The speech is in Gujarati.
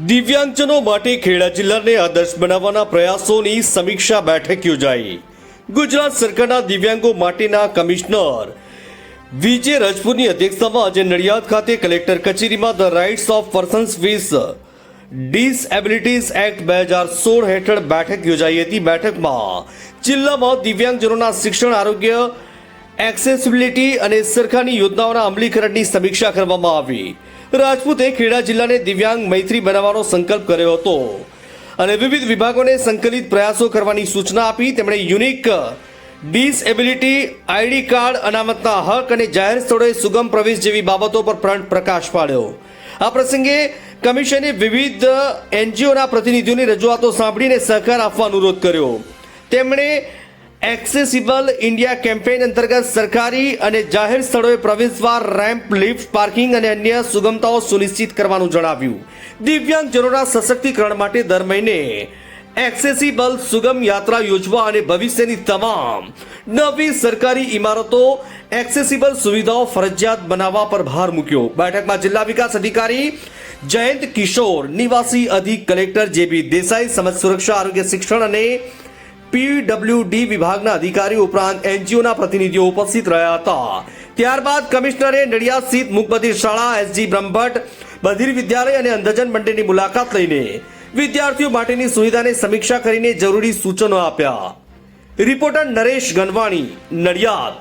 દિવ્યાંગજનો માટે ખેડા જિલ્લાને આદર્શ બનાવવાના પ્રયાસોની સમીક્ષા બેઠક યોજાઈ. ગુજરાત સરકારના દિવ્યાંગો માટેના કમિશનર વિજય રાજપૂતની અધ્યક્ષતામાં આજે નડિયાદ ખાતે કલેક્ટર કચેરીમાં the rights of persons with disabilities act બે હજાર સોળ હેઠળ બેઠક યોજાઈ હતી. બેઠકમાં જિલ્લામાં દિવ્યાંગજનોના શિક્ષણ, આરોગ્ય, એક્સેસિબિલિટી અને સરકારની યોજનાઓના અમલીકરણની સમીક્ષા કરવામાં આવી. રાજપૂતે ખેડા જિલ્લાને દિવ્યાંગ મૈત્રી બનાવવાનો સંકલ્પ કર્યો હતો. અને વિવિધ વિભાગોને સંકલિત પ્રયાસો કરવાની સૂચના આપી તેમણે યુનિક ડિસએબિલિટી, આઈડી કાર્ડ, અનામતના હક અને જાહેર સ્થળોએ સુગમ પ્રવેશ જેવી બાબતો પર પ્ર- પ્રકાશ પાડ્યો. આ પ્રસંગે કમિશને વિવિધ એનજીઓના પ્રતિનિધિઓની રજૂઆતો સાંભળીને સહકાર આપવા અનુરોધ કર્યો. તેમણે એક્સેસિબલ ઇન્ડિયા કેમ્પેઇન અંતર્ગત સરકારી અને જાહેર સ્થળોએ પ્રવેશદ્વાર રેમ્પ લિફ્ટ પાર્કિંગ અને અન્ય સુગમતાઓ સુનિશ્ચિત કરવાનું જણાવ્યું. દિવ્યાંગજનોના સશક્તિકરણ માટે દર મહિને એક્સેસિબલ સુગમ યાત્રા યોજવા અને ભવિષ્યની તમામ નવી સરકારી ઇમારતો એક્સેસિબલ સુવિધાઓ ફરજિયાત બનાવવા પર ભાર મૂક્યો. બેઠકમાં જિલ્લા વિકાસ અધિકારી જયંત કિશોર, નિવાસી અધિક કલેક્ટર જેબી દેસાઈ, સમાજ સુરક્ષા, આરોગ્ય શિક્ષણ અને પીડબ્લ્યુડી વિભાગના અધિકારીઓ ઉપરાંત એનજીઓના પ્રતિનિધિઓ ઉપસ્થિત રહ્યા હતા. ત્યારબાદ કમિશનરે નડિયાદ સ્થિત મુકબધિર શાળા, એસજી બ્રહ્મભટ્ટ, બધિર વિદ્યાલય અને અંધજન મંડળની મુલાકાત લઈને વિદ્યાર્થીઓ માટેની સુવિધાની સમીક્ષા કરીને જરૂરી સૂચનો આપ્યા. રિપોર્ટર નરેશ ગનવાણી, નડિયાદ.